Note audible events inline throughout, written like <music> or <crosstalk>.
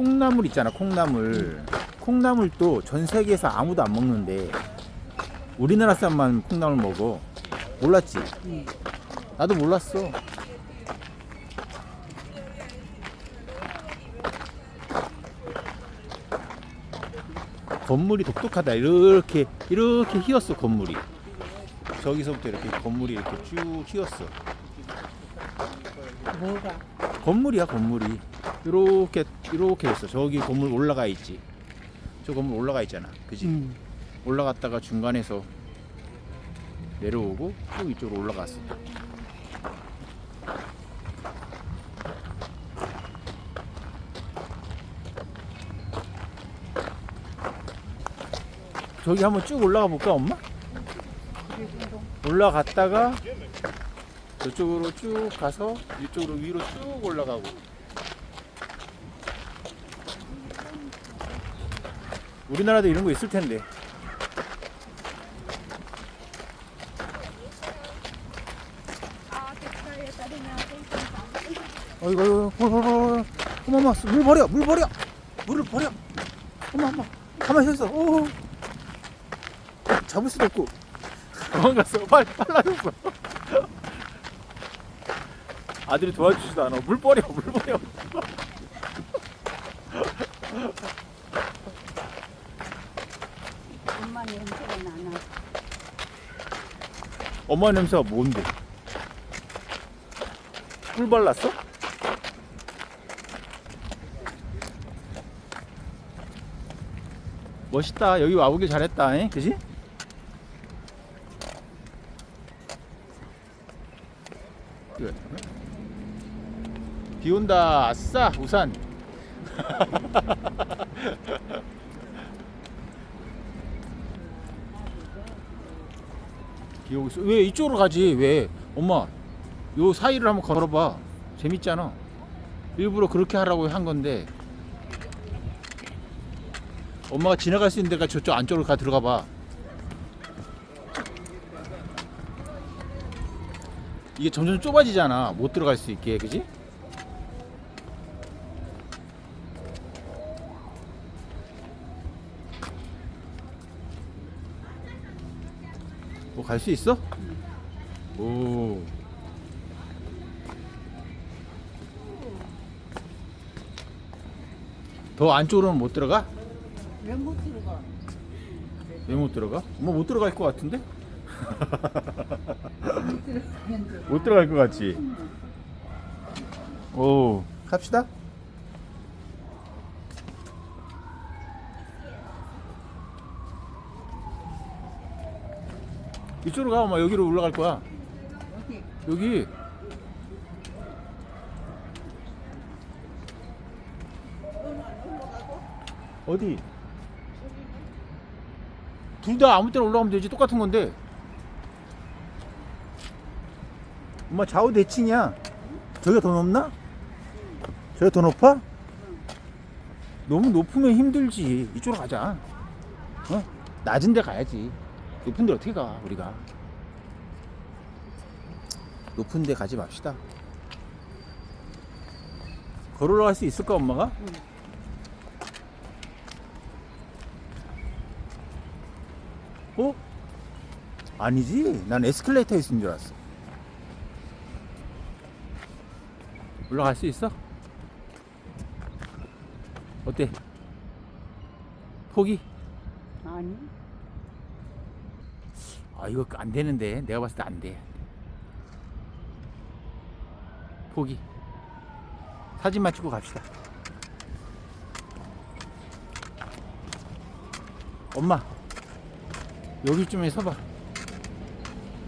콩나물 있잖아 콩나물. 콩나물도 전 세계에서 아무도 안 먹는데 우리나라 사람만 콩나물 먹어. 몰랐지? 응. 나도 몰랐어. 건물이 독특하다. 이렇게 이렇게 휘었어 건물이. 저기서부터 이렇게 건물이 이렇게 쭉 휘었어. 뭐가? 건물이야 건물이 이렇게 이렇게 있어. 저기 건물 올라가 있지. 저 건물 올라가 있잖아. 그지? 응. 올라갔다가 중간에서 내려오고 또 이쪽으로 올라갔어. 저기 한번 쭉 올라가 볼까 엄마? 올라갔다가 저쪽으로 쭉 가서 이쪽으로 위로 쭉 올라가고 우리나라도 이런 거 있을 텐데. 어이구 어이구 어이구 어머 어머 물 버려 물 버려. 물을 버려. 어머 어머. 가만히 서 있어. 오 잡을 수도 없고. 도망갔어. 빨 빨라졌어. 아들이 도와주지도 않아. 물 버려 물 버려 엄마 냄새가 나나. 엄마 냄새가 뭔데 꿀 발랐어? 멋있다 여기 와보길 잘했다 잉? 그지? 비 온다 아싸 우산 <laughs> 있어. 왜 이쪽으로 가지? 왜? 엄마 요 사이를 한번 걸어봐. 재밌잖아. 일부러 그렇게 하라고 한 건데. 엄마가 지나갈 수 있는 데가 저쪽 안쪽으로 가 들어가 봐. 이게 점점 좁아지잖아. 못 들어갈 수 있게. 그지? 갈 수 있어? 오. 더 안쪽으로는 못 들어가? 왜 못 들어가? 왜 못 들어가? 뭐 못 들어갈 것 같은데? 못 들어갈 것 같지? 오, 갑시다. 이쪽으로 가, 엄마. 여기로 올라갈 거야. 어디? 여기. 어디? 둘 다 아무 때나 올라가면 되지. 똑같은 건데. 엄마 좌우 대칭이야. 저기가 더 높나? 저기가 더 높아? 너무 높으면 힘들지. 이쪽으로 가자. 어? 낮은 데 가야지. 높은 데 어떻게 가, 우리가. 높은 데 가지 맙시다. 걸어 올라갈 수 있을까, 엄마가? 응. 어? 아니지. 난 에스컬레이터 있는 줄 알았어. 올라갈 수 있어? 어때? 포기? 아니. 아 이거 안 되는데 내가 봤을 때 안 돼. 포기. 사진만 찍고 갑시다. 엄마 여기쯤에 서봐.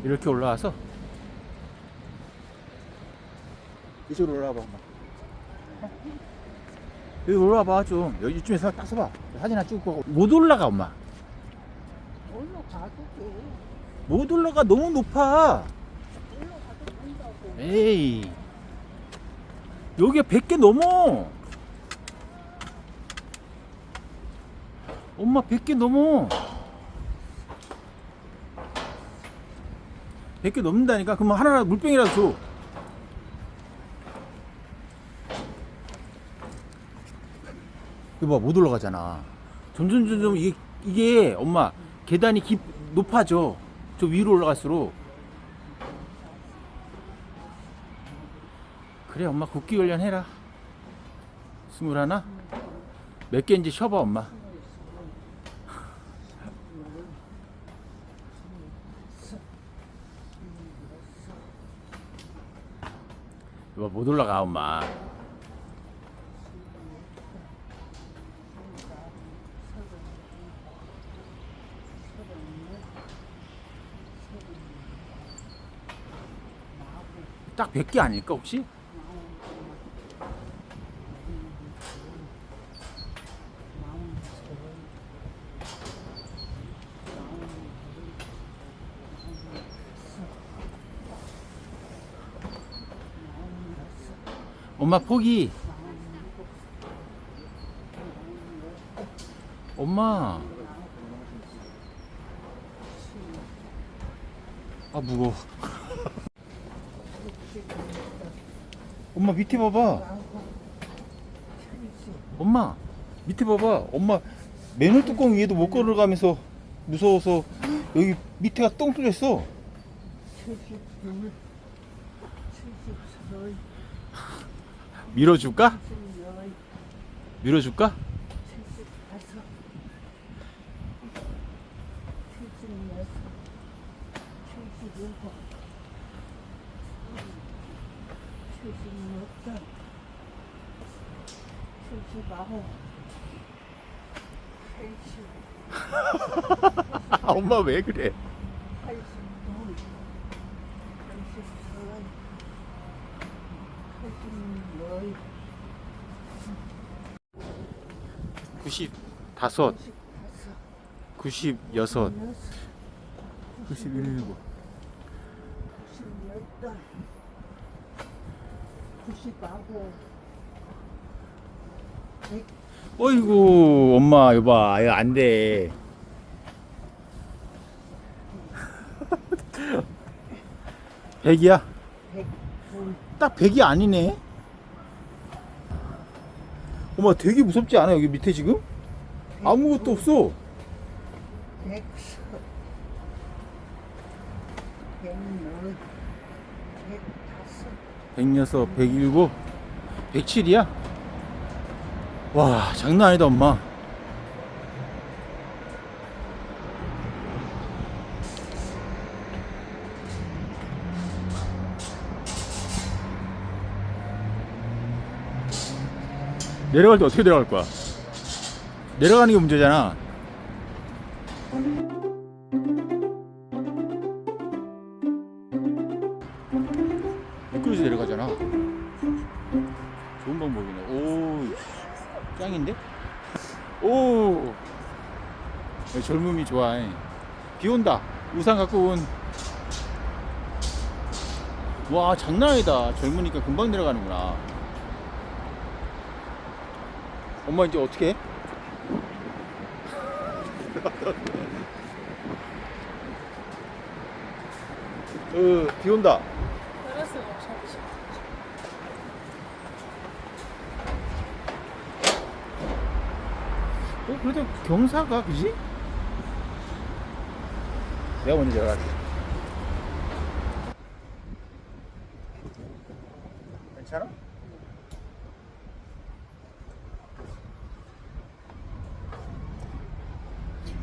이렇게 올라와서 이쪽으로 올라와봐 엄마. 여기 올라와봐 좀 여기쯤에서 딱 서봐. 사진 하나 찍고 못 올라가 엄마. 올라가도 돼. 못 올라가 너무 높아. 올라가도 된다고. 에이 여기가 100개 넘어 엄마 100개 넘어 100개 넘는다니까 그러면 하나 물병이라도 줘 이거 봐, 못 올라가잖아. 점점, 점점, 이게, 이게, 엄마, 계단이 깊, 높아져. 저 위로 올라갈수록. 그래, 엄마 국기 훈련 해라. 스물하나? 몇 개인지 쉬어봐, 엄마. <laughs> 이거 못 올라가, 엄마. 100개 아닐까, 혹시? 엄마 포기. 엄마. 아 무거워. 엄마 밑에 봐봐. 엄마 밑에 봐봐. 엄마 맨홀 뚜껑 위에도 못 걸어가면서 무서워서 여기 밑에가 똥 뚫렸어. 72, 73, 밀어줄까? 74, 밀어줄까? 엄마 왜 그래? 82, 83, 84, 95, 95, 96, 96, 97. 98, 99, 100, 어이구 엄마 여봐 이거 안돼 백이야? 100, 딱 백이 아니네 엄마 되게 무섭지 않아 여기 밑에 지금? 아무것도 없어 100, 100, 106, 107, 107이야? 와 장난 아니다 엄마 내려갈 때 어떻게 내려갈 거야? 내려가는 게 문제잖아 짱인데? 오, 젊음이 좋아. 비 온다. 우산 갖고 온. 와, 장난 아니다. 젊으니까 금방 내려가는구나. 엄마 이제 어떻게 해? <laughs> 어, 비 온다. 어, 그래도 경사가 그지? 내가 먼저 내려갈게. 괜찮아?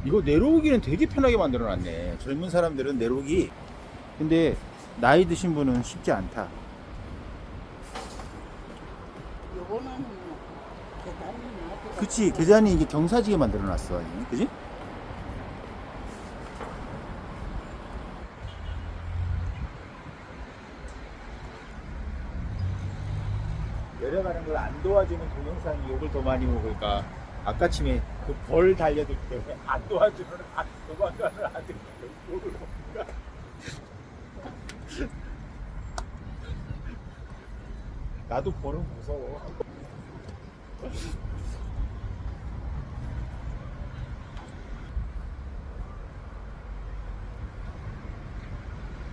이거 내려오기는 되게 편하게 만들어 놨네. 젊은 사람들은 내려오기. 근데 나이 드신 분은 쉽지 않다. 요거는 나도 그치 계단이 이게 경사지게 만들어 놨어 그지? 내려가는 걸 안 도와주는 동영상이 욕을 더 많이 먹으니까 아까침에 그 벌 달려들 때안 도와주는 아, 도망가는 아들 욕을 먹으니까 <laughs> 나도 벌은 무서워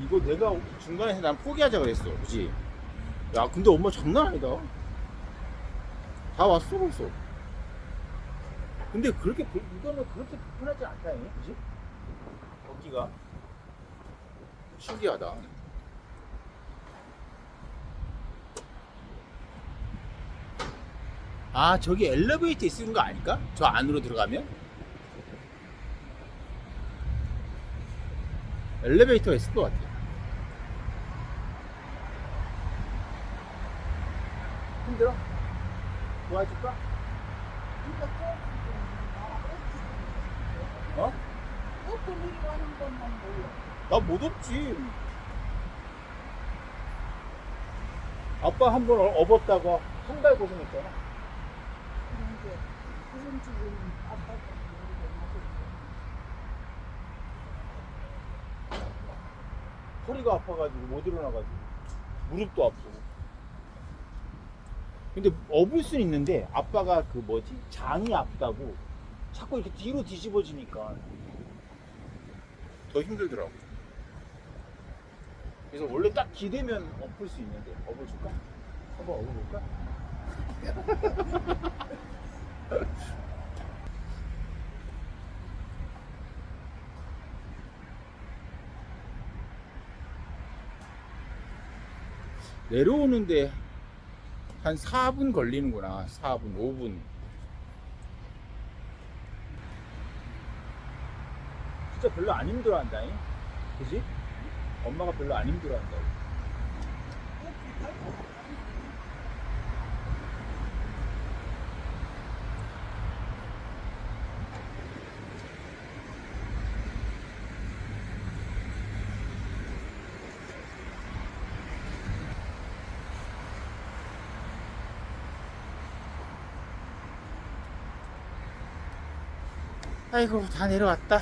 이거 내가 중간에서 난 포기하자 그랬어 그지? 야 근데 엄마 장난 아니다 다 왔어 벌써 근데 그렇게 불- 이거는 그렇게 불편하지 않다, 잉 그지? 거기가 신기하다. 아 저기 엘리베이터 있는 거 아닐까? 저 안으로 들어가면? 엘리베이터가 있을 것 같아. 힘들어? 도와줄까? 어? 어떤 가는 것만 몰라. 나못 없지. 아빠 한 번 업었다가 한 달 고생했잖아. 허리가 아파가지고 못 일어나가지고 무릎도 아프고. 근데 업을 수는 있는데 아빠가 그 뭐지 장이 아프다고 자꾸 이렇게 뒤로 뒤집어지니까 더 힘들더라고. 그래서 원래 딱 기대면 엎을 수 있는데 업을 줄까? 한번 업어볼까? <laughs> 내려오는데 한 4분 걸리는구나. 4분, 5분. 진짜 별로 안 힘들어 한다잉. 그지? 엄마가 별로 안 힘들어 한다. 아이고 다 내려왔다.